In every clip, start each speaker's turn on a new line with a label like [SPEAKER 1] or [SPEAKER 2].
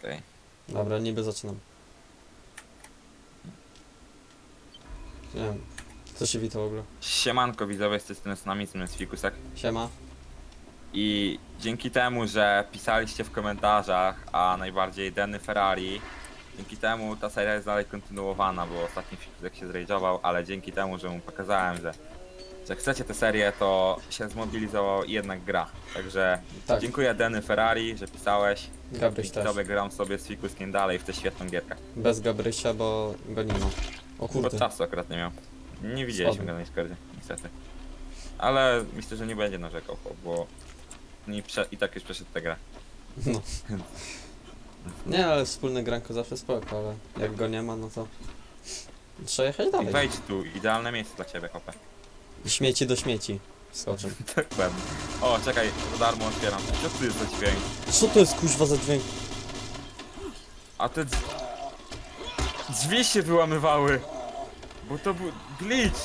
[SPEAKER 1] Okej.
[SPEAKER 2] Dobra, niby zaczynam. Nie wiem. Co się wita w ogóle?
[SPEAKER 1] Siemanko widzowie, z Tsunami, z tym jest Fikusek.
[SPEAKER 2] Siema.
[SPEAKER 1] I dzięki temu, że pisaliście w komentarzach, a najbardziej Denny Ferrari, dzięki temu ta seria jest dalej kontynuowana, bo ostatni Fikusek się zrajdżował, ale dzięki temu, że mu pokazałem, że, że chcecie tę serię, to się zmobilizował i jednak gra. Także
[SPEAKER 2] Tak,
[SPEAKER 1] dziękuję Denny Ferrari, że pisałeś.
[SPEAKER 2] Gabryś też.
[SPEAKER 1] tobie gram sobie z Fikuskiem dalej w tę świetną gierkę.
[SPEAKER 2] Bez Gabrysia, bo go nie ma. O
[SPEAKER 1] Bo
[SPEAKER 2] kurde.
[SPEAKER 1] czasu akurat nie miał. Nie widzieliśmy
[SPEAKER 2] Słaby.
[SPEAKER 1] go na Discordzie, niestety. Ale myślę, że nie będzie narzekał, bo- bo i, prze, i tak już przeszedł tę grę.
[SPEAKER 2] No. Nie, ale wspólne granko zawsze spoko, ale jak go nie ma, no to... Trzeba jechać
[SPEAKER 1] I
[SPEAKER 2] dalej.
[SPEAKER 1] wejdź tu, idealne miejsce dla ciebie, chłopie.
[SPEAKER 2] Śmieci do śmieci. Skoczę.
[SPEAKER 1] Dokładnie. O, czekaj, za darmo otwieram. Co ty jest za dźwięk?
[SPEAKER 2] Co to jest kuźwa za dźwięk?
[SPEAKER 1] A te drzwi... Drzwi się wyłamywały! Bo to był glitch!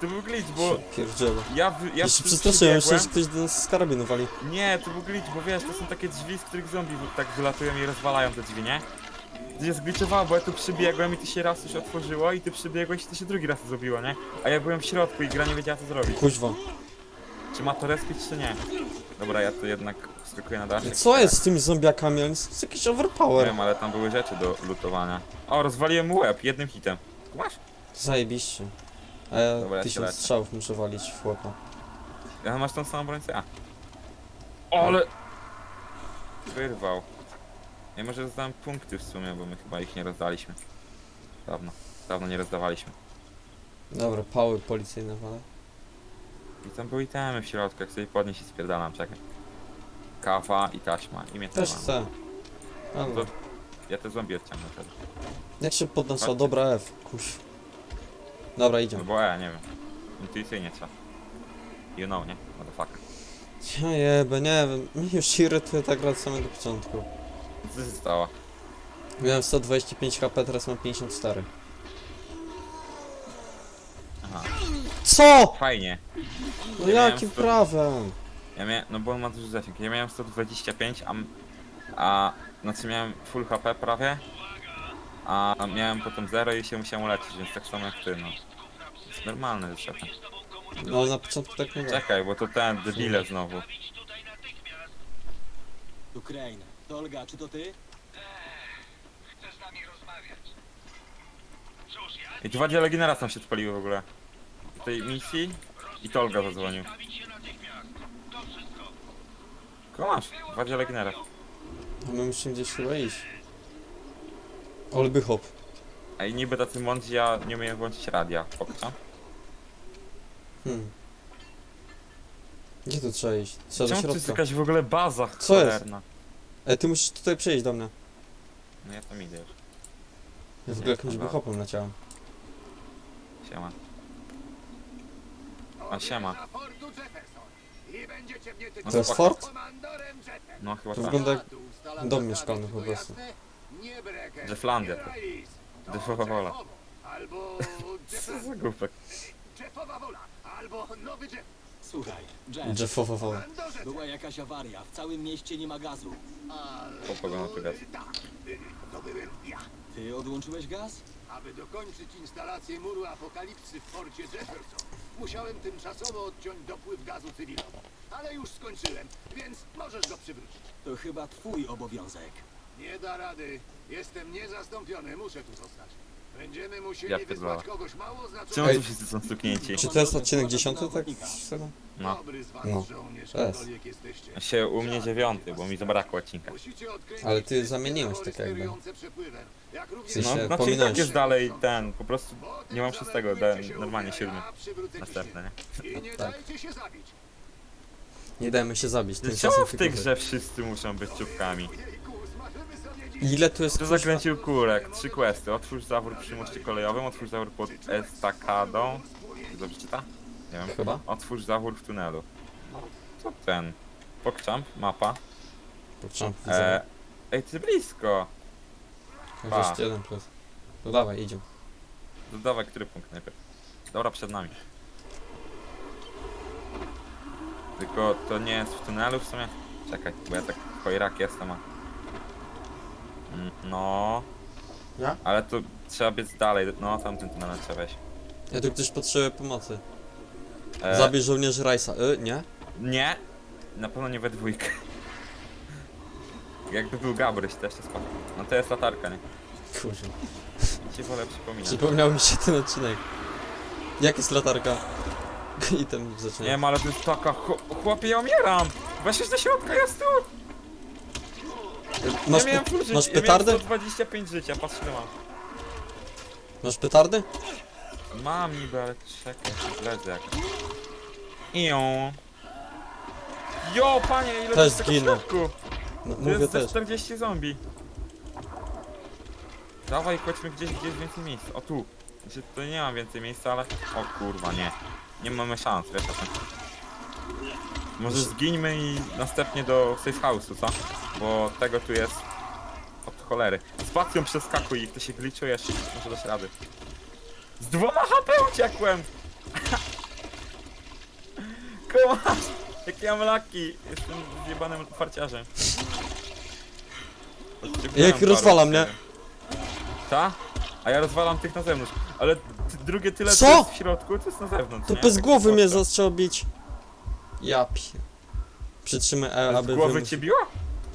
[SPEAKER 1] To był glitch, bo
[SPEAKER 2] Pierdziele.
[SPEAKER 1] ja... wy- ja
[SPEAKER 2] Jeszcze
[SPEAKER 1] tu
[SPEAKER 2] przestraszyłem się, że
[SPEAKER 1] przybiegłem.
[SPEAKER 2] ktoś do nas z karabinu wali.
[SPEAKER 1] Nie, to był glitch, bo wiesz, to są takie drzwi, z których zombie wy- tak wylatują i rozwalają te drzwi, nie? To jest glitchowało, bo ja tu przybiegłem i to się raz już otworzyło i ty przybiegłeś i to się drugi raz zrobiło, nie? A ja byłem w środku i gra nie wiedziała co zrobić.
[SPEAKER 2] Kuźwa.
[SPEAKER 1] Czy ma to respić, czy nie? Dobra, ja tu jednak skakuję na daszek.
[SPEAKER 2] Co jest z tymi zombiakami? Oni są jakiś
[SPEAKER 1] Nie
[SPEAKER 2] overpower.
[SPEAKER 1] wiem, ale tam były rzeczy do lutowania. O, rozwaliłem mu łeb jednym hitem. Masz?
[SPEAKER 2] Zajebiście. A ja
[SPEAKER 1] Dobra, ja się
[SPEAKER 2] tysiąc strzałów muszę walić w chłopa.
[SPEAKER 1] Ja masz tą samą broń co ja. O, ale... Wyrwał. Ja może rozdałem punkty w sumie, bo my chyba ich nie rozdaliśmy. Dawno. Dawno nie rozdawaliśmy.
[SPEAKER 2] Dobra, pały policyjne wale.
[SPEAKER 1] I tam były itemy w środku, jak sobie podnieść i spierdalam, czekaj. Kawa i taśma. I mnie
[SPEAKER 2] Też chcę.
[SPEAKER 1] To ja te zombie odciągnę wtedy.
[SPEAKER 2] jak się?
[SPEAKER 1] Patrzcie.
[SPEAKER 2] Dobra F, kuś. Dobra,
[SPEAKER 1] No
[SPEAKER 2] idziemy.
[SPEAKER 1] bo ja nie wiem. Intuicyjnie trzeba. You know, nie? Motherfucker.
[SPEAKER 2] Ja jebę, nie wiem. Mnie już irytuje ta gra od samego początku.
[SPEAKER 1] Co się stało?
[SPEAKER 2] Miałem 125 HP, teraz mam 54. CO?!
[SPEAKER 1] Fajnie.
[SPEAKER 2] No
[SPEAKER 1] Ja miałem
[SPEAKER 2] jakim
[SPEAKER 1] 100
[SPEAKER 2] prawem?
[SPEAKER 1] Ja miałem, no bo on ma duży zasięg. Ja miałem 125, a, m- a znaczy miałem full HP prawie, a miałem potem 0 i się musiałem uleczyć, więc tak samo jak ty, no. Jest normalne zresztą.
[SPEAKER 2] No na początku tak nie było.
[SPEAKER 1] Czekaj, bo to ten debile znowu.
[SPEAKER 3] Ukraina. To Olga, czy to ty?
[SPEAKER 1] I dwa dialogi naraz nam się odpaliły w ogóle. Do tej misji i Tolga zadzwonił. Kogo masz? Dwa dialogi naraz.
[SPEAKER 2] A my musimy gdzieś chyba iść. Olby hop.
[SPEAKER 1] A i niby tacy mądrzy, ja nie umiem włączyć radia. Pokcza?
[SPEAKER 2] Hmm. Gdzie tu trzeba iść? Trzeba do
[SPEAKER 1] Czemu to jest
[SPEAKER 2] środka.
[SPEAKER 1] jakaś w ogóle baza
[SPEAKER 2] Co jest?
[SPEAKER 1] cholerna?
[SPEAKER 2] Ej, ty musisz tutaj przyjść do mnie.
[SPEAKER 1] No ja tam idę już.
[SPEAKER 2] Ja w ogóle jakimś
[SPEAKER 1] Dobra.
[SPEAKER 2] hopem leciałem.
[SPEAKER 1] Siema. A siema.
[SPEAKER 2] To jest fort?
[SPEAKER 1] No chyba
[SPEAKER 2] To
[SPEAKER 1] tak.
[SPEAKER 2] wygląda jak dom mieszkalny po prostu.
[SPEAKER 1] Jefflandia to. Jeffowa wola.
[SPEAKER 4] Albo
[SPEAKER 1] Co za głupek.
[SPEAKER 4] Jeffowa wola, albo nowy Jeff.
[SPEAKER 3] Słuchaj, Jeff,
[SPEAKER 2] Jeffowa wola.
[SPEAKER 3] Była jakaś awaria. W całym mieście nie ma gazu.
[SPEAKER 1] Po pogonu tu gaz.
[SPEAKER 4] Tak, to byłem ja.
[SPEAKER 3] Ty odłączyłeś gaz?
[SPEAKER 4] Aby dokończyć instalację muru apokalipsy w porcie Jefferson, musiałem tymczasowo odciąć dopływ gazu cywilowego. Ale już skończyłem, więc możesz go przywrócić.
[SPEAKER 3] To chyba twój obowiązek.
[SPEAKER 4] Nie da rady. Jestem niezastąpiony, muszę tu zostać. Będziemy musieli
[SPEAKER 1] Ja
[SPEAKER 4] wysłać
[SPEAKER 1] pierdolę.
[SPEAKER 4] kogoś mało
[SPEAKER 1] Czemu
[SPEAKER 4] znaczonego.
[SPEAKER 1] tu wszyscy są stuknięci?
[SPEAKER 2] Czy to jest odcinek 10 tak?
[SPEAKER 1] No.
[SPEAKER 4] Dobry z was
[SPEAKER 2] No.
[SPEAKER 4] żołnierz,
[SPEAKER 2] To jest.
[SPEAKER 4] jesteście.
[SPEAKER 1] Się u mnie dziewiąty, bo mi zabrakło odcinka.
[SPEAKER 4] Musicie
[SPEAKER 2] Ale ty zamieniłeś tak jakby.
[SPEAKER 4] sterujący przepływem, jak również
[SPEAKER 2] W
[SPEAKER 1] No,
[SPEAKER 2] sensie,
[SPEAKER 1] znaczy i tak
[SPEAKER 2] pominąłeś.
[SPEAKER 1] jest dalej ten, po prostu nie mam szóstego, da,
[SPEAKER 4] się
[SPEAKER 1] normalnie siódmy. Następne, nie?
[SPEAKER 4] I nie
[SPEAKER 2] Tak.
[SPEAKER 4] dajcie się zabić.
[SPEAKER 2] Nie dajmy się zabić.
[SPEAKER 1] Czemu w tej grze wszyscy muszą być czubkami?
[SPEAKER 2] Ile tu jest
[SPEAKER 1] zakręcił kurek? Trzy questy. Otwórz zawór przy moście kolejowym, otwórz zawór pod estakadą. Dobrze czyta? Nie wiem.
[SPEAKER 2] Chyba?
[SPEAKER 1] Otwórz zawór w tunelu. Co ten? Pokczamp, mapa.
[SPEAKER 2] Początek
[SPEAKER 1] E,
[SPEAKER 2] widzę.
[SPEAKER 1] ej, ty blisko.
[SPEAKER 2] 21 plus. To dawaj, idziemy.
[SPEAKER 1] Dodawaj, który punkt najpierw. Dobra, przed nami. Tylko to nie jest w tunelu w sumie? Czekaj, bo ja tak chojrak jestem, a... No,
[SPEAKER 2] Ja?
[SPEAKER 1] ale to trzeba biec dalej. No, tamtym tunelem trzeba wejść.
[SPEAKER 2] Ja tu ktoś potrzebuje pomocy.
[SPEAKER 1] E,
[SPEAKER 2] Zabierz żołnierzy Rajsa. Y, nie?
[SPEAKER 1] Nie, na pewno nie we dwójkę. Jakby był Gabryś też to spoko. No to jest latarka, nie?
[SPEAKER 2] Kurwa.
[SPEAKER 1] I ci wolę przypominać.
[SPEAKER 2] Przypomniał mi się ten odcinek. Jak jest latarka? I ten
[SPEAKER 1] Nie
[SPEAKER 2] zaczyna.
[SPEAKER 1] wiem, ale to jest taka... chł- Chłopie, ja umieram! Weszłeś do środka, jest tu!
[SPEAKER 2] Masz,
[SPEAKER 1] ja miałem
[SPEAKER 2] pe-
[SPEAKER 1] życie,
[SPEAKER 2] masz
[SPEAKER 1] ja
[SPEAKER 2] petardy?
[SPEAKER 1] miałem 125 życia, patrz ile mam.
[SPEAKER 2] Masz petardy?
[SPEAKER 1] Mam niby, ale czekaj, leżę jak. Ią. Jo, panie, ile
[SPEAKER 2] Też
[SPEAKER 1] jest tego w
[SPEAKER 2] zginę.
[SPEAKER 1] środku?
[SPEAKER 2] No, mówię
[SPEAKER 1] jest ze
[SPEAKER 2] też.
[SPEAKER 1] 40 zombie. Dawaj, chodźmy gdzieś, gdzie jest więcej miejsca. O tu. Znaczy, to nie mam więcej miejsca, ale... O kurwa, nie. Nie mamy szans, wiesz o tym. Może zgińmy i następnie do safe house'u, co? Bo tego tu jest... Od cholery. Spacją przeskakuj i to się glitchujesz może dasz rady. Z dwoma HP uciekłem! Komasz! Jak ja mam laki! Jestem zjebanym farciarzem.
[SPEAKER 2] Jak rozwalam, nie?
[SPEAKER 1] Ta? A ja rozwalam tych na zewnątrz. Ale drugie tyle
[SPEAKER 2] Co?
[SPEAKER 1] co jest w środku, to jest na zewnątrz,
[SPEAKER 2] To
[SPEAKER 1] nie?
[SPEAKER 2] bez głowy mnie zaczął bić. Ja pie... Przytrzymaj E, aby
[SPEAKER 1] głowy
[SPEAKER 2] wymus-
[SPEAKER 1] cię biła?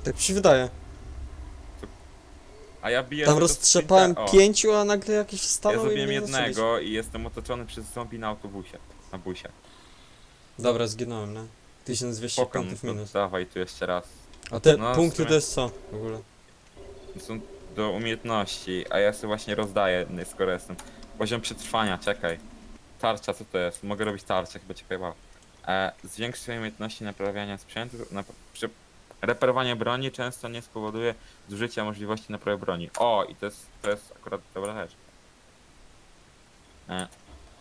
[SPEAKER 2] Tak mi się wydaje.
[SPEAKER 1] A ja biję...
[SPEAKER 2] Tam roztrzepałem pięciu, a nagle jakiś
[SPEAKER 1] Ja
[SPEAKER 2] wstanął i
[SPEAKER 1] zabiłem
[SPEAKER 2] mnie
[SPEAKER 1] jednego i jestem otoczony przez zombie na autobusie. Na busie.
[SPEAKER 2] Dobra, zginąłem, nie? 1200
[SPEAKER 1] Spoko, no
[SPEAKER 2] punktów
[SPEAKER 1] to
[SPEAKER 2] minus.
[SPEAKER 1] dawaj tu jeszcze raz.
[SPEAKER 2] A te
[SPEAKER 1] no, w
[SPEAKER 2] punkty
[SPEAKER 1] sumie-
[SPEAKER 2] to jest co w ogóle?
[SPEAKER 1] Są do umiejętności, a ja sobie właśnie rozdaję, skoro jestem. Poziom przetrwania, czekaj. Tarcza, co to jest? Mogę robić tarczę, chyba cię pojebało. E, zwiększ swoje umiejętności naprawiania sprzętu. Na, przy, reperowanie broni często nie spowoduje zużycia możliwości naprawy broni. O, i to jest, to jest akurat dobra rzecz. E,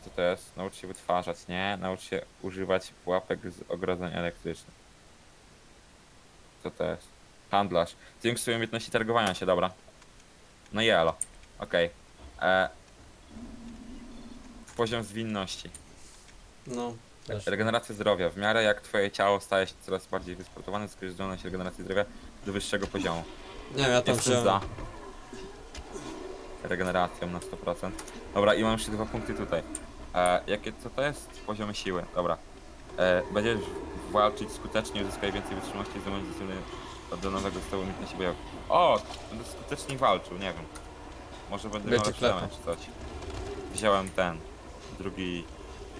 [SPEAKER 1] co to jest? Naucz się wytwarzać, nie? Naucz się używać pułapek z ogrodzeń elektrycznych. Co to jest? Handlarz. Zwiększ swoje umiejętności targowania się, dobra. No i elo. Okej. E, Poziom zwinności.
[SPEAKER 2] No, też.
[SPEAKER 1] Regeneracja zdrowia. W miarę jak twoje ciało staje się coraz bardziej wysportowane, zyskujesz zdolność regeneracji zdrowia do wyższego poziomu.
[SPEAKER 2] Nie wiem, ja tam
[SPEAKER 1] Jestem
[SPEAKER 2] wziąłem.
[SPEAKER 1] za regeneracją na 100%. Dobra, i mam jeszcze dwa punkty tutaj. E, jakie co to jest? Poziomy siły. Dobra. E, będziesz walczyć skutecznie, uzyskaj więcej wytrzymałości i zdolny do nowego zestawu umiejętności bojowych. O, będę skutecznie walczył, nie wiem. Może będę miał
[SPEAKER 2] Będzie
[SPEAKER 1] lepszy damage czy coś. Wziąłem ten, drugi,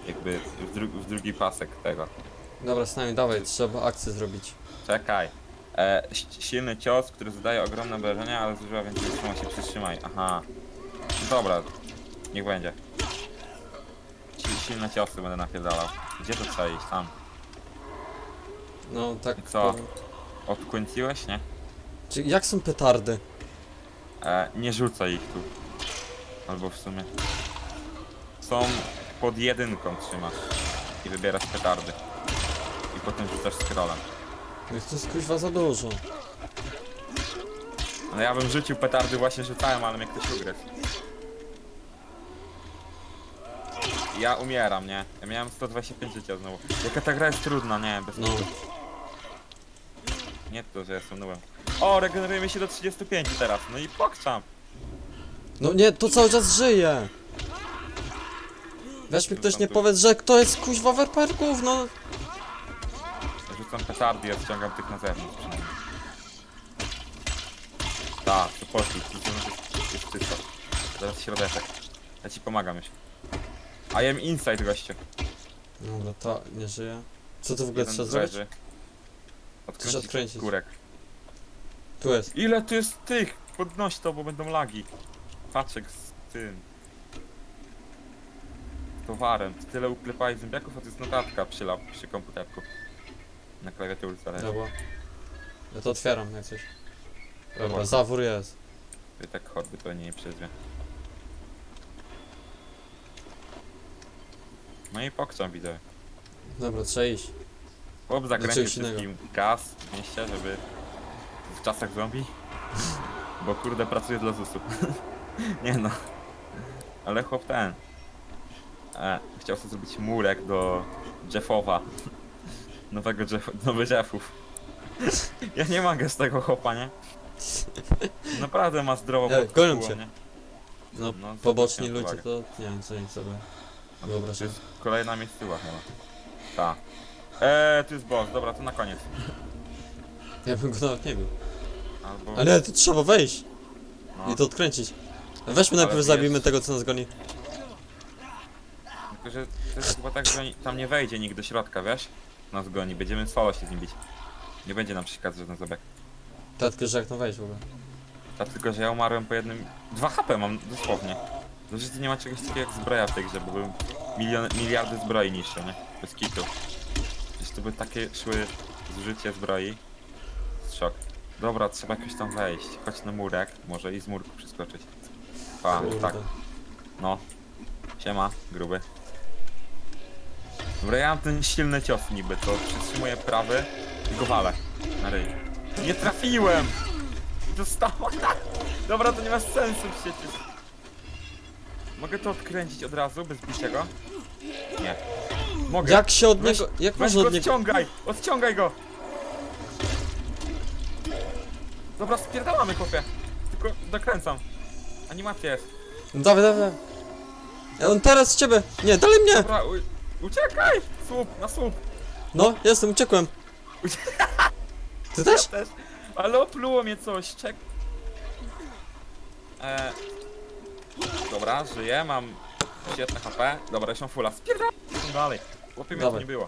[SPEAKER 1] jakby w, dru w drugi pasek tego.
[SPEAKER 2] Dobra, z nami, dawaj, trzeba akcję zrobić.
[SPEAKER 1] Czekaj. E, si- silny cios, który zadaje ogromne obrażenia, ale zużywa więcej wytrzymałości. Przytrzymaj. Aha. Dobra. Niech będzie. Si- Silne ciosy będę napierdalał. Gdzie to trzeba iść? Tam.
[SPEAKER 2] No, tak.
[SPEAKER 1] Co? Odkończyłeś, nie?
[SPEAKER 2] Czy jak są petardy?
[SPEAKER 1] E, nie rzucaj ich tu. Albo w sumie. Są pod jedynką trzymasz. I wybierasz petardy. I potem rzucasz scrollem.
[SPEAKER 2] No to jest kuźwa za dużo.
[SPEAKER 1] No ja bym rzucił petardy, właśnie rzucałem, ale mnie ktoś ugryzł. Ja umieram, nie? Ja miałem 125 życia znowu. Jaka ta gra jest trudna, nie? Bez
[SPEAKER 2] No.
[SPEAKER 1] Nie to, że jestem nubem. O, regenerujemy się do 35 teraz. No i pokczam.
[SPEAKER 2] No nie, to cały czas żyje. Weź mi ktoś nie powiedz, że kto jest kuźwa werperków, no.
[SPEAKER 1] Rzucam petardy i odciągam tych na zewnątrz przynajmniej. Tak, to poszli. Tu jest, jest czysto. Teraz środeczek. Ja ci pomagam już. I am inside, gościu.
[SPEAKER 2] Dobra, to nie żyje. Co tu w ogóle
[SPEAKER 1] Jeden
[SPEAKER 2] trzeba zrobić?
[SPEAKER 1] leży. Odkręcić,
[SPEAKER 2] odkręcić.
[SPEAKER 1] kurek.
[SPEAKER 2] Tu jest.
[SPEAKER 1] Ile tu jest tych? Podnoś to, bo będą lagi. Paczek z tym. Towarem. Ty tyle uklepałeś zębiaków, a to jest notatka przy, lap, przy komputerku. Na klawiaturze leży.
[SPEAKER 2] Dobra. Ja to otwieram jak coś. Dobra,
[SPEAKER 1] Dobra.
[SPEAKER 2] zawór jest.
[SPEAKER 1] I tak hordy pewnie nie przyzwie. No i pokczam widzę.
[SPEAKER 2] Dobra, trzeba iść.
[SPEAKER 1] Chłop zakręcił
[SPEAKER 2] innego.
[SPEAKER 1] wszystkim gaz w mieście, żeby w czasach zombie. Bo kurde pracuje dla ZUS-u. nie no. Ale chłop ten. E, chciał sobie zrobić murek do Jeffowa. Nowego Jeff, nowy Jeffów. ja nie mogę z tego chłopa, nie? Naprawdę ma zdrowo
[SPEAKER 2] gonią
[SPEAKER 1] szkło,
[SPEAKER 2] cię.
[SPEAKER 1] nie?
[SPEAKER 2] No,
[SPEAKER 1] No,
[SPEAKER 2] poboczni
[SPEAKER 1] zwróciłem
[SPEAKER 2] ludzie to nie wiem co oni sobie
[SPEAKER 1] To
[SPEAKER 2] wyobrażają.
[SPEAKER 1] jest kolejna miejscowa chyba. Ta. Eee, tu jest boss, dobra, to na koniec.
[SPEAKER 2] Ja bym go nawet nie bił.
[SPEAKER 1] Albo...
[SPEAKER 2] Ale tu trzeba wejść
[SPEAKER 1] no.
[SPEAKER 2] i to odkręcić. Weźmy najpierw
[SPEAKER 1] wiesz-
[SPEAKER 2] zabijmy tego co nas goni.
[SPEAKER 1] Tylko, że to jest chyba tak, że oni- tam nie wejdzie nikt do środka, wiesz? Nas goni, będziemy solo się z nim bić. Nie będzie nam przeszkadzać żaden zabek.
[SPEAKER 2] Tak, tylko że jak tam wejść w ogóle.
[SPEAKER 1] A tylko, że ja umarłem po jednym... 2 HP mam dosłownie. To życie nie ma czegoś takiego jak zbroja w tej grze, bo były milion, miliardy zbroi niższe, nie? Bez kitu. Przecież to by takie szły zużycie zbroi. Szok. Dobra, trzeba jakoś tam wejść. Chodź na murek, może i z murku przeskoczyć. A,
[SPEAKER 2] Kurde.
[SPEAKER 1] tak. No. Siema, gruby. Dobra, ja mam ten silny cios niby, to przytrzymuję prawy i go walę na ryj. Nie trafiłem! Dostała! Dobra, to nie ma sensu przecież. Mogę to odkręcić od razu, bez biciego? Nie. Mogę.
[SPEAKER 2] Jak się od
[SPEAKER 1] Weź-
[SPEAKER 2] niego... Jak
[SPEAKER 1] Weź
[SPEAKER 2] można
[SPEAKER 1] go
[SPEAKER 2] od niego...
[SPEAKER 1] odciągaj! Odciągaj go! Dobra, spierdalamy chłopie. Tylko dokręcam. Animacja jest.
[SPEAKER 2] No Dawaj, dawaj, On teraz z ciebie! Nie, dalej mnie!
[SPEAKER 1] Dobra. Uciekaj! Słup, na słup.
[SPEAKER 2] No, jestem, uciekłem. Ty też?
[SPEAKER 1] Ja też. Ale opluło mnie coś, czek. E... Dobra, żyję, mam świetne HP. Dobra, jeszcze mam fulla. Spierdam dalej. Chłopie mnie to
[SPEAKER 2] Dawaj.
[SPEAKER 1] nie było.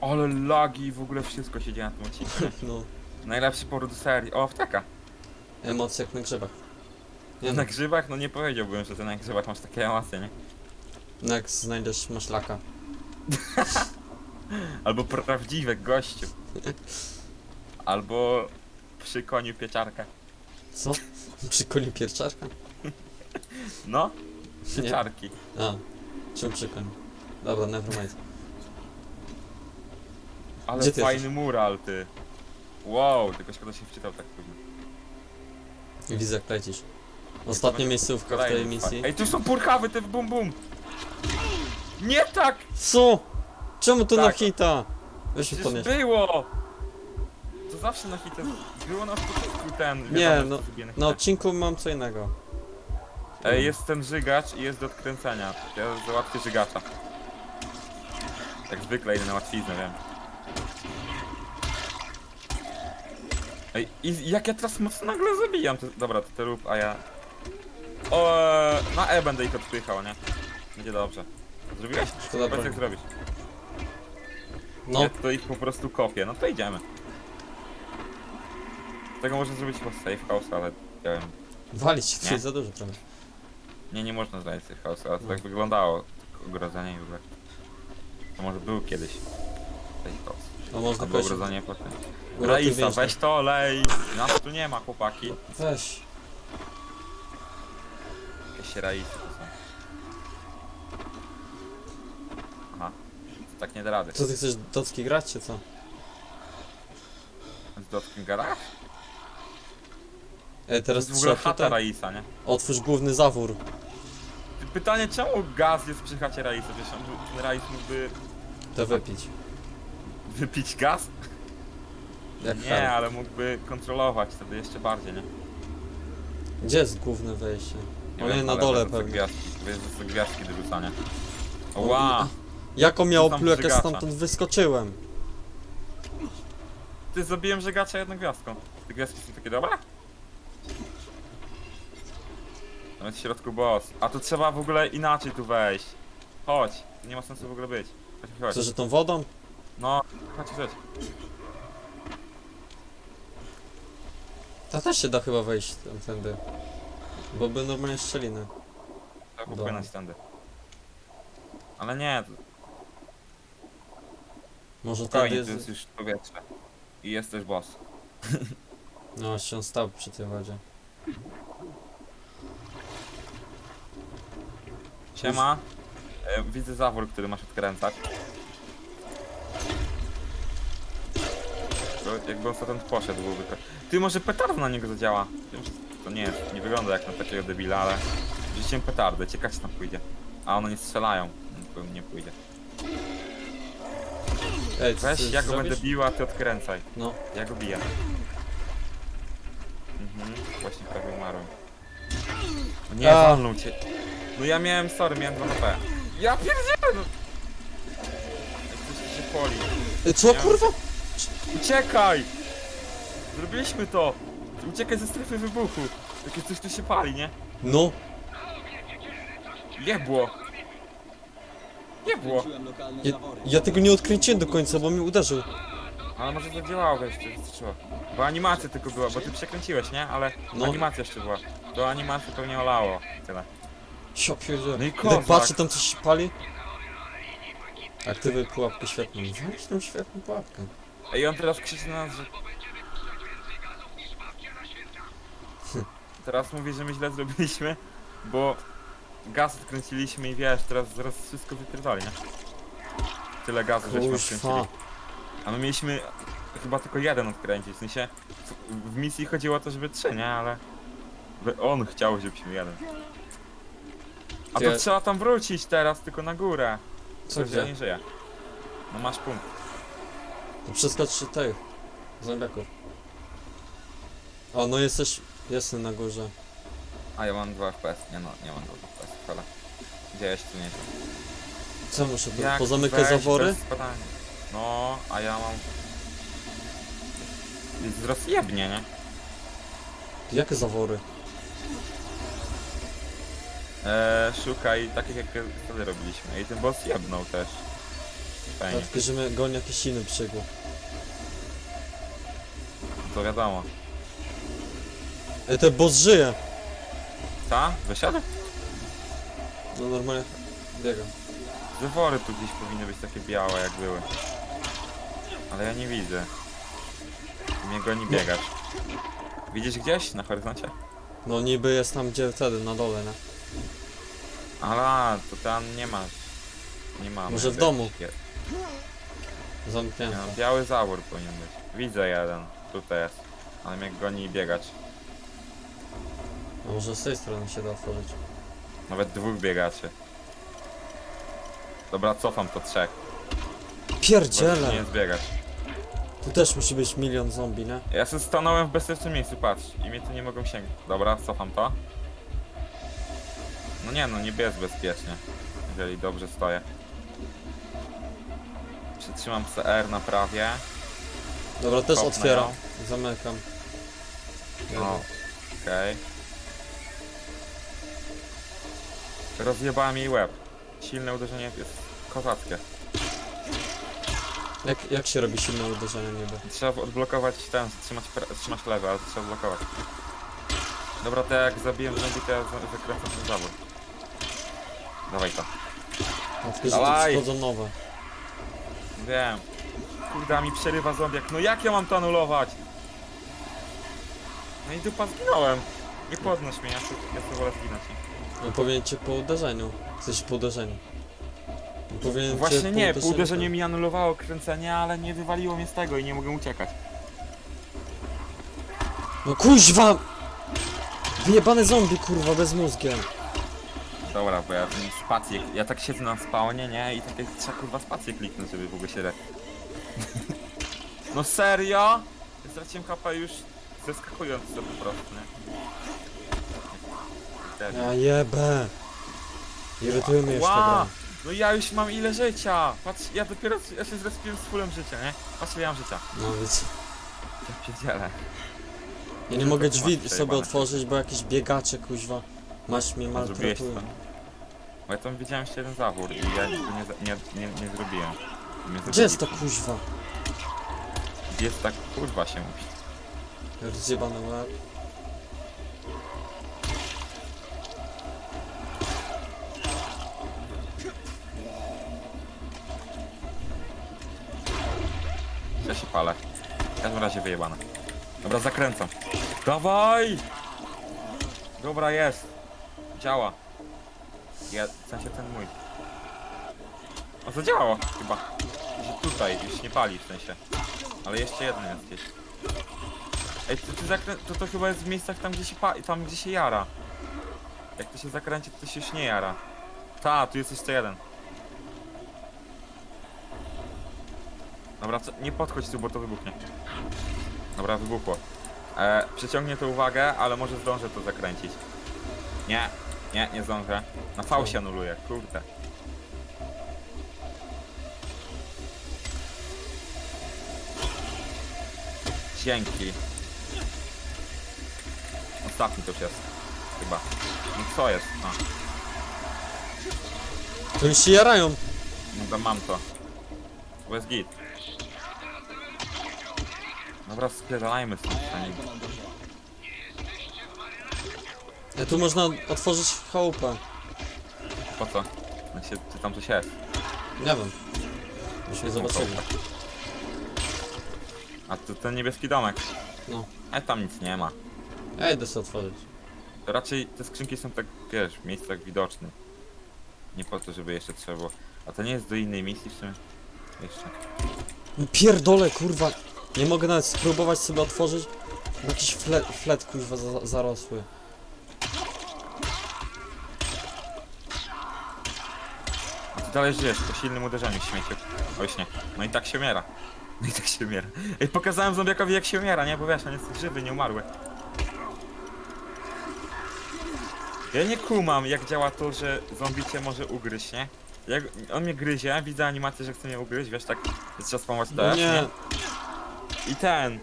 [SPEAKER 1] Ale lagi, w ogóle wszystko się dzieje na tym odcinku.
[SPEAKER 2] No,
[SPEAKER 1] Najlepszy powrót do serii. O, wteka.
[SPEAKER 2] emocje jak na grzybach. Nie no,
[SPEAKER 1] Na grzybach? No nie powiedziałbym, że ty na grzybach masz takie emocje, nie?
[SPEAKER 2] No jak znajdziesz maślaka.
[SPEAKER 1] Albo prawdziwe gościu. Albo przy koniu pieczarkę.
[SPEAKER 2] Co? Przy koniu pierczarka?
[SPEAKER 1] No, pieczarki.
[SPEAKER 2] A, czym przy koniu? Dobra, nevermind.
[SPEAKER 1] Ale
[SPEAKER 2] Gdzie ty
[SPEAKER 1] fajny mural, ty. Wow, tylko szkoda się wczytał tak późno.
[SPEAKER 2] Widzę jak lecisz. Ostatnia miejscówka w tej
[SPEAKER 1] Kolejny
[SPEAKER 2] misji.
[SPEAKER 1] Ej, tu są purchawy, te w bum bum. Nie tak!
[SPEAKER 2] Co? Czemu to na
[SPEAKER 1] Tak.
[SPEAKER 2] hita? Weź mi
[SPEAKER 1] Przecież
[SPEAKER 2] podnieść.
[SPEAKER 1] było! To zawsze na hitę. Było na początku ten.
[SPEAKER 2] Nie,
[SPEAKER 1] wiadomo,
[SPEAKER 2] no,
[SPEAKER 1] że na
[SPEAKER 2] odcinku mam co innego.
[SPEAKER 1] Ej, jest ten żygacz i jest do odkręcenia. Ja załatwię żygacza. Jak zwykle idę na łatwiznę, wiem. Ej, i jak ja teraz mocno nagle zabijam, dobra, to ty rób, a ja... O, e, na E będę ich odpychał, nie? Będzie dobrze. Zrobiłeś?
[SPEAKER 2] Szkoda
[SPEAKER 1] Powiedz jak zrobisz.
[SPEAKER 2] No,
[SPEAKER 1] Ja to ich po prostu kopię, no to idziemy. Z tego można zrobić chyba safe house, ale ja wiem.
[SPEAKER 2] walić
[SPEAKER 1] Nie.
[SPEAKER 2] tutaj za dużo prawie.
[SPEAKER 1] Nie, nie można znaleźć safe house, ale to
[SPEAKER 2] No.
[SPEAKER 1] tak wyglądało. Ogrodzenie i w ogóle. To może był kiedyś. Safe house.
[SPEAKER 2] No można
[SPEAKER 1] Albo
[SPEAKER 2] powiedzieć.
[SPEAKER 1] ogrodzenie potem.
[SPEAKER 2] uroki
[SPEAKER 1] Raisa,
[SPEAKER 2] więźnia.
[SPEAKER 1] weź to, lej! Nas tu nie ma, chłopaki.
[SPEAKER 2] Weź.
[SPEAKER 1] Jakieś raisy to są. Aha. To tak nie da rady.
[SPEAKER 2] Co ty chcesz docki grać czy co?
[SPEAKER 1] Z dotkiem?
[SPEAKER 2] Ej,
[SPEAKER 1] To
[SPEAKER 2] teraz
[SPEAKER 1] jest w ogóle
[SPEAKER 2] trzeba
[SPEAKER 1] chata
[SPEAKER 2] tutaj.
[SPEAKER 1] Raisa, nie?
[SPEAKER 2] Otwórz główny zawór.
[SPEAKER 1] Pytanie, czemu gaz jest przy chacie Raisa? Wiesz, on- ten Rais mógłby
[SPEAKER 2] To wypić.
[SPEAKER 1] wypić gaz?
[SPEAKER 2] Jak
[SPEAKER 1] Nie, ale mógłby kontrolować wtedy jeszcze bardziej, nie?
[SPEAKER 2] Gdzie jest główne wejście? O nie,
[SPEAKER 1] wiem,
[SPEAKER 2] na
[SPEAKER 1] ale
[SPEAKER 2] dole pewnie.
[SPEAKER 1] Gwiazdki, wezmę sobie gwiazdki do rzucania. Ła!
[SPEAKER 2] Jako miało
[SPEAKER 1] tam
[SPEAKER 2] plu, jak ja
[SPEAKER 1] żygacza.
[SPEAKER 2] stamtąd wyskoczyłem.
[SPEAKER 1] Ty zabiłem żegacza jedną gwiazdką. Te gwiazdki są takie dobre? Nawet w środku boss. A tu trzeba w ogóle inaczej tu wejść. Chodź, nie ma sensu w ogóle być. Chodź, chodź.
[SPEAKER 2] Co, że tą wodą?
[SPEAKER 1] No, chodź, chodź.
[SPEAKER 2] Ta też się da chyba wejść tędy. Bo by normalnie szczeliny.
[SPEAKER 1] Trzeba popłynąć tędy. Ale nie, to
[SPEAKER 2] Może
[SPEAKER 1] spokojnie,
[SPEAKER 2] tędy
[SPEAKER 1] tu jest
[SPEAKER 2] jest...
[SPEAKER 1] już powietrze. I jest też boss.
[SPEAKER 2] No, jeszcze on stał przy tej wodzie.
[SPEAKER 1] Siema. E, widzę zawór, który masz odkręcać. To jakby on stąd poszedł, byłby to. Ty może petarda na niego zadziała. Wiem, że to nie jest, nie wygląda jak na takiego debila, ale rzuciłem petardę, ciekawe czy tam pójdzie. A one nie strzelają, nie pójdzie.
[SPEAKER 2] Ej, co
[SPEAKER 1] Weź, ja go
[SPEAKER 2] zrobisz?
[SPEAKER 1] będę bił, a ty odkręcaj.
[SPEAKER 2] No,
[SPEAKER 1] Ja go biję. Mhm, właśnie prawie umarłem. Nie,
[SPEAKER 2] A.
[SPEAKER 1] walnął cię. No ja miałem, sorry, miałem 2 HP. Ja pierdzielę! No. Się poli.
[SPEAKER 2] Co
[SPEAKER 1] Ja-
[SPEAKER 2] kurwa?
[SPEAKER 1] Uciekaj! Zrobiliśmy to! Uciekaj ze strefy wybuchu. Jakie coś tu się pali, nie?
[SPEAKER 2] No,
[SPEAKER 1] Jebło!
[SPEAKER 3] Kręciłem lokalne
[SPEAKER 2] ja, ja tego nie odkręciłem do końca, bo mi uderzył.
[SPEAKER 1] Ale może to działało jeszcze, wystarczyło. Bo animacja tylko była, bo ty przekręciłeś, nie? Ale
[SPEAKER 2] No.
[SPEAKER 1] animacja jeszcze była. To animacja pewnie olało. Tyle.
[SPEAKER 2] Ja pierdzielę.
[SPEAKER 1] No i
[SPEAKER 2] patrzę, tam coś się pali. Aktywuj pułapkę świetną. Weź tą świetną pułapkę.
[SPEAKER 1] Ej, on teraz krzyczy na nas, że... Teraz mówi, że my źle zrobiliśmy, bo gaz odkręciliśmy i wiesz, teraz zaraz wszystko wypierdoli, nie? Tyle gazu, żeśmy odkręcili.
[SPEAKER 2] Kurwa.
[SPEAKER 1] A my mieliśmy chyba tylko jeden odkręcić, w sensie w- w misji chodziło o to, żeby trzy, nie? Ale on chciał, żebyśmy jeden. A to
[SPEAKER 2] Gdzie-
[SPEAKER 1] trzeba tam wrócić teraz, tylko na górę.
[SPEAKER 2] Co
[SPEAKER 1] Ja
[SPEAKER 2] gdzie?
[SPEAKER 1] nie żyję. No masz punkt.
[SPEAKER 2] To przeskocz tych. Zębiaków. O, no jesteś... Jestem na górze.
[SPEAKER 1] A ja mam 2 FPS. Nie no, nie mam 2 Ale gdzieś tu nie
[SPEAKER 2] Co muszę tu?
[SPEAKER 1] Jak
[SPEAKER 2] zawory?
[SPEAKER 1] bez? No, a ja mam... Jest rozjebnie, nie?
[SPEAKER 2] Jakie zawory?
[SPEAKER 1] Eee, szukaj takich jak wtedy robiliśmy. I ten boss jebnął też. Fajnie,
[SPEAKER 2] Tylko, że mnie goni jakiś inny przygód.
[SPEAKER 1] to wiadomo.
[SPEAKER 2] Ej, ten boss żyje!
[SPEAKER 1] Ta? Wysiadł?
[SPEAKER 2] No normalnie biega.
[SPEAKER 1] Zawory tu gdzieś powinny być takie białe jak były. Ale ja nie widzę. Mnie goni biegać. Widzisz gdzieś na horyzoncie?
[SPEAKER 2] No niby jest tam gdzie wtedy, na dole, nie?
[SPEAKER 1] Ale to tam nie ma. Nie ma.
[SPEAKER 2] Może w domu? Zamknięte.
[SPEAKER 1] no, biały zawór powinien być. Widzę jeden. Tutaj jest. Ale mnie goni i biegać.
[SPEAKER 2] A może z tej strony się da otworzyć.
[SPEAKER 1] Nawet dwóch biegaczy. Dobra, cofam to trzech.
[SPEAKER 2] Pierdziele!
[SPEAKER 1] nie jest biegać.
[SPEAKER 2] Tu też musi być milion zombie, nie?
[SPEAKER 1] Ja sobie stanąłem w bezpiecznym miejscu, patrz. I mnie tu nie mogą sięgnąć. Dobra, cofam to. No nie no, niby jest bezpiecznie. Jeżeli dobrze stoję. Przytrzymam CR na prawie.
[SPEAKER 2] Dobra, też
[SPEAKER 1] Kopnę
[SPEAKER 2] otwieram. Zamykam.
[SPEAKER 1] No, okej. Rozjebałem jej łeb. Silne uderzenie jest kozackie.
[SPEAKER 2] Jak, jak się robi silne uderzenie niby?
[SPEAKER 1] Trzeba odblokować ten, trzymać, pra- trzymać lewy, ale to trzeba odblokować. Dobra, to jak zabiję zombie, to ja za- zakręcam ten zawód. Dawaj to.
[SPEAKER 2] A że tu
[SPEAKER 1] Dawaj.
[SPEAKER 2] przychodzą nowe.
[SPEAKER 1] Wiem. Kurde, a mi przerywa zombiak. No jak ja mam to anulować? No i dupa zginąłem. Nie podnoś mnie, ja sobie, ja sobie wolę zginąć.
[SPEAKER 2] No powinien cię po uderzeniu. Chcesz po uderzeniu. No powinien cię
[SPEAKER 1] Właśnie nie,
[SPEAKER 2] po uderzeniu.
[SPEAKER 1] mi anulowało kręcenie, ale nie wywaliło mnie z tego i nie mogę uciekać.
[SPEAKER 2] No kuźwa! Wyjebane zombie kurwa bez mózgiem.
[SPEAKER 1] Dobra, bo ja ten spację, ja tak siedzę na spawnie, nie? I takie trzeba kurwa spację kliknąć, żeby w ogóle się re... No serio? Ja straciłem HP już zeskakując to po prostu, nie? Jak-
[SPEAKER 2] Ja jebę. Irytuje mnie już ta
[SPEAKER 1] Ła!
[SPEAKER 2] gra.
[SPEAKER 1] No ja już mam ile życia! Patrz, ja dopiero ja się zrespiłem z fullem życia, nie? Patrz ile ja mam życia.
[SPEAKER 2] No więc...
[SPEAKER 1] Ja pierdzielę.
[SPEAKER 2] Ja nie mogę
[SPEAKER 1] to
[SPEAKER 2] drzwi sobie otworzyć, bo jakieś biegacze kuźwa. Masz mnie
[SPEAKER 1] zrobiłeś
[SPEAKER 2] maltretują.
[SPEAKER 1] Bo ja tam widziałem jeszcze jeden zawór i ja tego nie, za- nie, nie, nie zrobiłem. Mnie
[SPEAKER 2] Gdzie jest to
[SPEAKER 1] zabili.
[SPEAKER 2] kuźwa?
[SPEAKER 1] Gdzie jest tak kurwa się mówi?
[SPEAKER 2] Rozjebany łeb.
[SPEAKER 1] Się palę. W każdym razie wyjebane. Dobra, zakręcam. Dawaj! Dobra, jest. Działa. Ja, w sensie ten mój. O, zadziałało chyba. Że tutaj już nie pali w sensie. Ale jeszcze jeden jest gdzieś. Ej, to, zakrę... to, to chyba jest w miejscach tam gdzie się pa... tam gdzie się jara. Jak to się zakręci, to się już nie jara. Ta, tu jest jeszcze jeden. Dobra, co? nie podchodź tu, bo to wybuchnie. Dobra, wybuchło. E, przyciągnie to uwagę, ale może zdążę to zakręcić. Nie, nie, nie zdążę. Na V się anuluje, kurde. Dzięki. Ostatni to już jest. Chyba. No co jest? A,
[SPEAKER 2] To już się jarają.
[SPEAKER 1] no to mam to. Jest git. Dobra, spierdalajmy stąd. Zanim-.
[SPEAKER 2] Ja tu można otworzyć chałupę.
[SPEAKER 1] Po co? Znaczy, czy tam coś jest?
[SPEAKER 2] Nie wiem. Myśmy zobaczyli.
[SPEAKER 1] A to ten niebieski domek.
[SPEAKER 2] No.
[SPEAKER 1] A tam nic nie ma.
[SPEAKER 2] Ja idę sobie otworzyć.
[SPEAKER 1] To raczej te skrzynki są tak, wiesz, w miejscach widocznych. Nie po to, żeby jeszcze trzeba było. A to nie jest do innej misji w sumie? Jeszcze.
[SPEAKER 2] Pierdolę, kurwa. Nie mogę nawet spróbować sobie otworzyć. Jakiś flet, flet kuźwa za, zarosły.
[SPEAKER 1] A ty dalej żyjesz po silnym uderzeniu śmieciu. Oj nie. No i tak się umiera. No i tak się umiera. Ej, pokazałem zombiakowi jak się umiera, nie? Bo wiesz, on jest żywy, nie umarły. Ja nie kumam jak działa to, że zombie cię może ugryźć, nie? Jak on mnie gryzie, widzę animację, że chce mnie ugryźć, wiesz, tak trzeba spamować
[SPEAKER 2] No
[SPEAKER 1] też,
[SPEAKER 2] nie.
[SPEAKER 1] I ten.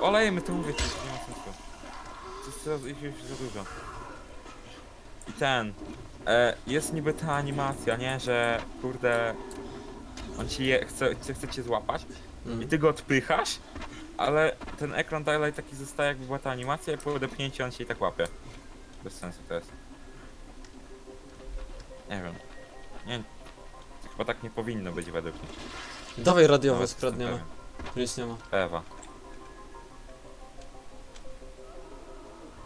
[SPEAKER 1] Olejmy to mówię ci, to nie ma sensu. To jest za, ich już za dużo. I ten. E, jest niby ta animacja, nie? Że kurde. On ci je, chce, chce, chce cię złapać i ty go odpychasz, ale ten ekran dalej taki zostaje jakby była ta animacja i po odepchnięciu on cię i tak łapie. Bez sensu to jest. Nie wiem. Nie Chyba tak nie powinno być według mnie.
[SPEAKER 2] Dawaj radiowe
[SPEAKER 1] jestem
[SPEAKER 2] skradniemy.
[SPEAKER 1] pewien.
[SPEAKER 2] Nic nie ma.
[SPEAKER 1] Ewa.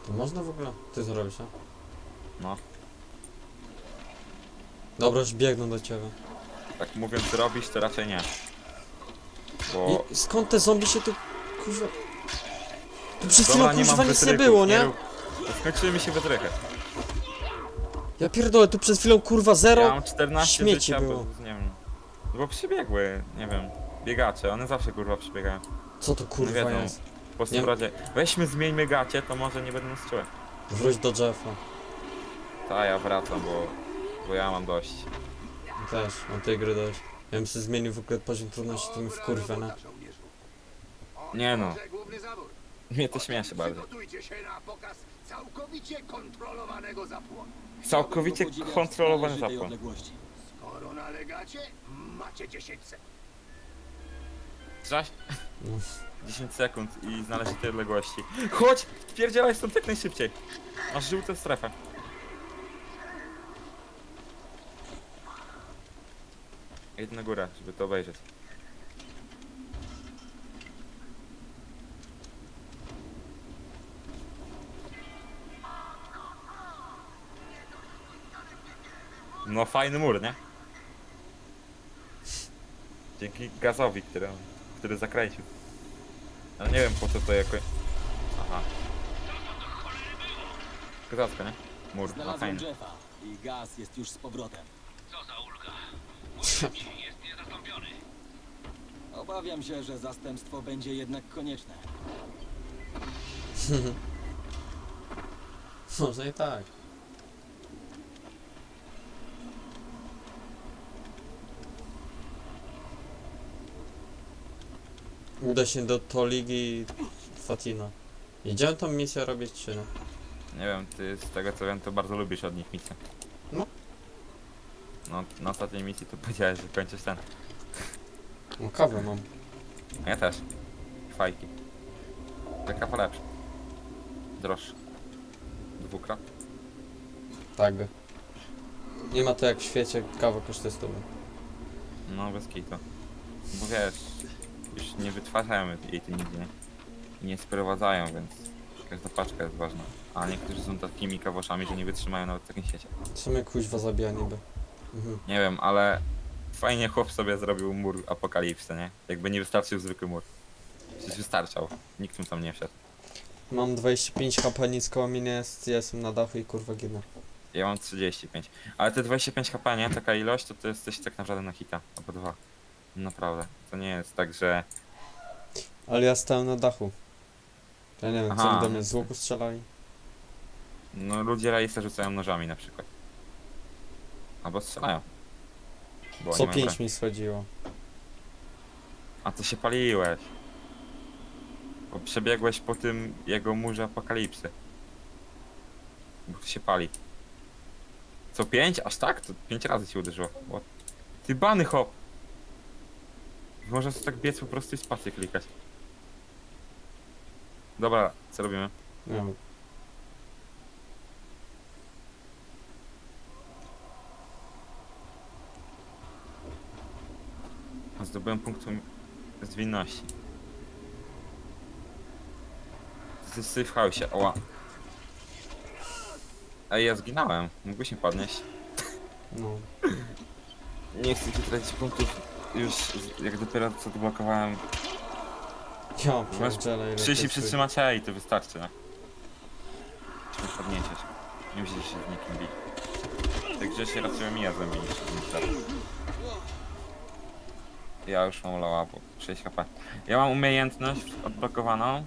[SPEAKER 2] To można w ogóle? Ty zrobisz, a?
[SPEAKER 1] No.
[SPEAKER 2] Dobra, już biegną do ciebie.
[SPEAKER 1] Tak mówiąc robisz, to raczej nie. Bo...
[SPEAKER 2] I skąd te zombie się tu kurwa... Tu przez
[SPEAKER 1] Dobra,
[SPEAKER 2] chwilę kuźwa nic nie
[SPEAKER 1] wytrychów,
[SPEAKER 2] było, nie?
[SPEAKER 1] rób- Skończyły mi się wytrychy.
[SPEAKER 2] Ja pierdolę, tu przez chwilą kurwa zero.
[SPEAKER 1] Ja mam 14
[SPEAKER 2] śmieci
[SPEAKER 1] życia,
[SPEAKER 2] było.
[SPEAKER 1] Bo, nie wiem. No Bo przybiegły, nie wiem. Biegacze, one zawsze kurwa przybiegają.
[SPEAKER 2] Co to kurwa
[SPEAKER 1] wiedzą.
[SPEAKER 2] jest?
[SPEAKER 1] Po
[SPEAKER 2] Nie-
[SPEAKER 1] razie. Weźmy, zmieńmy gacie, to może nie będą nas czuły.
[SPEAKER 2] Wróć do Jeffa.
[SPEAKER 1] Ta, ja wracam, bo... Bo ja mam dość.
[SPEAKER 2] Też, mam tej gry dość. Ja bym sobie zmienił w ogóle poziom trudności, to mi wkurwia, nie?
[SPEAKER 4] robota, żołnierzu. O,
[SPEAKER 1] Nie no.
[SPEAKER 4] główny.
[SPEAKER 1] Mnie to śmieszy bardzo.
[SPEAKER 4] Przygotujcie się na pokaz całkowicie kontrolowanego zapłonu.
[SPEAKER 1] Całkowicie kontrolowany zapłon.
[SPEAKER 4] Skoro nalegacie, macie 10 sekund.
[SPEAKER 1] Zaś?
[SPEAKER 2] No.
[SPEAKER 1] 10 sekund i znaleźć tej odległości. Chodź! Wpierdzielaj stąd jak najszybciej. Masz żółtą strefę. Jedź na górę, żeby to obejrzeć. No fajny mur, nie? Dzięki gazowi, który, który zakręcił. Ale nie wiem po co to jako... Aha. Kozacka, nie? Mur, no
[SPEAKER 3] Znalazłem
[SPEAKER 1] fajny.
[SPEAKER 3] Jeffa i gaz jest już z powrotem. Obawiam się, że zastępstwo będzie jednak konieczne.
[SPEAKER 2] Może i tak. Uda się do Toligi Fatina. Idziemy tą misję robić czy nie?
[SPEAKER 1] Nie wiem, ty z tego co wiem to bardzo lubisz od nich misję.
[SPEAKER 2] No.
[SPEAKER 1] No, na ostatniej misji to powiedziałeś, że kończysz ten.
[SPEAKER 2] No kawę mam.
[SPEAKER 1] A ja też. Fajki. Ta kawa lepsza. Droższa. Dwukrat.
[SPEAKER 2] Tak. Nie ma to jak w świecie, kawa kosztuje 100
[SPEAKER 1] No bez kitu. Bo wiesz, nie wytwarzają jej tu nigdzie. nie? I nie sprowadzają, więc każda paczka jest ważna. A niektórzy są takimi kawoszami, że nie wytrzymają nawet w takim świecie.
[SPEAKER 2] Mnie kuźwa zabija niby? Mhm.
[SPEAKER 1] Nie wiem, ale fajnie chłop sobie zrobił mur apokalipsy, nie? Jakby nie wystarczył zwykły mur. Przecież wystarczał. Nikt mu tam nie wszedł.
[SPEAKER 2] Mam 25 HP, nic koło mnie nie jest, ja jestem na dachu i kurwa ginę.
[SPEAKER 1] Ja mam 35. Ale te 25 HP, nie? Taka ilość, to to jesteś tak naprawdę na hita. Albo dwa. Naprawdę. To nie jest tak, że...
[SPEAKER 2] Ale ja stałem na dachu. Ja nie wiem, co
[SPEAKER 1] Aha.
[SPEAKER 2] oni do mnie z łuku strzelali?
[SPEAKER 1] No ludzie rejestr rzucają nożami na przykład. Albo strzelają. Bo
[SPEAKER 2] Co
[SPEAKER 1] mają
[SPEAKER 2] pięć mi schodziło.
[SPEAKER 1] A to się paliłeś. Bo przebiegłeś po tym jego murze apokalipsy. Bo to się pali. Co pięć? Aż tak? To pięć razy ci uderzyło. What? Ty bany hop! Można sobie tak biec po prostu i spację klikać. Dobra, co robimy?
[SPEAKER 2] Nie wiem.
[SPEAKER 1] Zdobyłem punktu zwinności. To jest safe house, oła. Ej, ja zginąłem. Mógłbyś mi podnieść.
[SPEAKER 2] No.
[SPEAKER 1] Nie chcę ci tracić punktów już jak dopiero co odblokowałem.
[SPEAKER 2] Ja pierdzielę, ile
[SPEAKER 1] 30
[SPEAKER 2] tych-
[SPEAKER 1] przytrzymać A i to wystarczy, no. Czy mnie podniesiesz. Nie musisz się z nikim bić. Także się raczej mija mnie niż niż tak. Ja już mam loła, bo 6 HP. Ja mam umiejętność odblokowaną,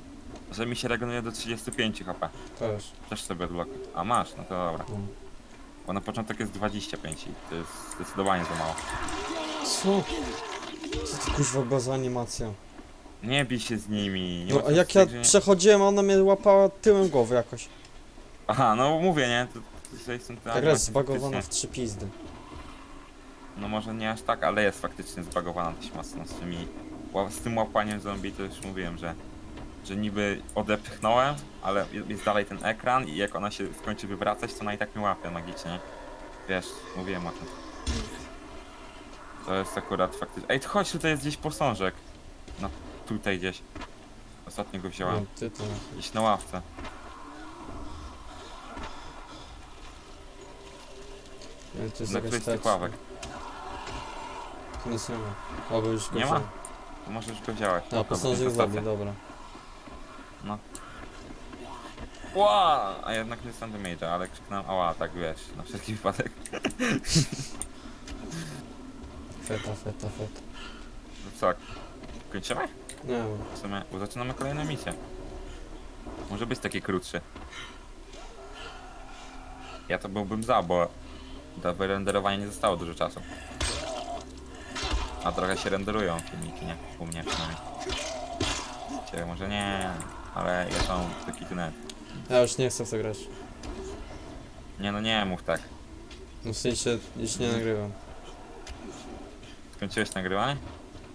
[SPEAKER 1] że mi się regeneruje do 35 HP.
[SPEAKER 2] Też.
[SPEAKER 1] Też sobie odblokuj. A masz, no to dobra.
[SPEAKER 2] No.
[SPEAKER 1] Bo na początek jest 25 i to jest zdecydowanie za mało.
[SPEAKER 2] Co? Co to kuźwa była za animacja?
[SPEAKER 1] Nie bij się z nimi. Nie
[SPEAKER 2] No a jak ja
[SPEAKER 1] że nie-
[SPEAKER 2] przechodziłem, ona mnie łapała tyłem głowy jakoś.
[SPEAKER 1] Aha, no mówię, nie? To, to tutaj są te
[SPEAKER 2] Ta gra jest zbagowana
[SPEAKER 1] faktycznie-
[SPEAKER 2] w trzy pizdy.
[SPEAKER 1] No może nie aż tak, ale jest faktycznie zbagowana dość mocno z tymi... ła- Z tym łapaniem zombie to już mówiłem, że... Że niby odepchnąłem, ale jest dalej ten ekran i jak ona się skończy wywracać, to ona i tak mnie łapie magicznie. Wiesz, mówiłem o tym. To jest akurat faktycznie... Ej, chodź, tutaj jest gdzieś posążek. No, tutaj gdzieś. Ostatnio go
[SPEAKER 2] No,
[SPEAKER 1] wziąłem.
[SPEAKER 2] ty to.
[SPEAKER 1] Gdzieś na ławce.
[SPEAKER 2] Nie, to jest
[SPEAKER 1] Na
[SPEAKER 2] jakaś
[SPEAKER 1] którejś z tych ławek.
[SPEAKER 2] Tu nic nie ma. Albo już go
[SPEAKER 1] Nie ma? To może już go wziąłeś.
[SPEAKER 2] A,
[SPEAKER 1] Dobra,
[SPEAKER 2] posążek
[SPEAKER 1] to
[SPEAKER 2] w
[SPEAKER 1] stacja.
[SPEAKER 2] lobby, dobra.
[SPEAKER 1] Ła! A jednak nie jestem damage'a, ale krzyknąłem ała, tak wiesz, na wszelki wypadek.
[SPEAKER 2] Feta, feta, feta.
[SPEAKER 1] No co, kończymy?
[SPEAKER 2] Nie wiem.
[SPEAKER 1] W sumie, bo zaczynamy kolejną misję. Może być taki krótszy. Ja to byłbym za, bo do wyrenderowania nie zostało dużo czasu. A trochę się renderują filmiki, nie? U mnie przynajmniej. Ciebie może nie, ale ja są taki tunet.
[SPEAKER 2] Ja już nie chcę w to grać.
[SPEAKER 1] Nie no nie mów tak.
[SPEAKER 2] No w sensie, już nie nagrywam.
[SPEAKER 1] Skończyłeś nagrywanie?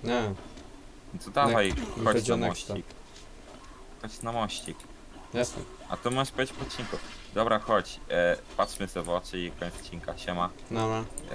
[SPEAKER 2] Nie.
[SPEAKER 1] No to dawaj, chodź na mościk. Chodź na mościk.
[SPEAKER 2] Jasne.
[SPEAKER 1] A to masz powiedzieć po odcinku. Dobra, chodź, e, patrzmy sobie w oczy i koniec odcinka. Siema.
[SPEAKER 2] Dobra.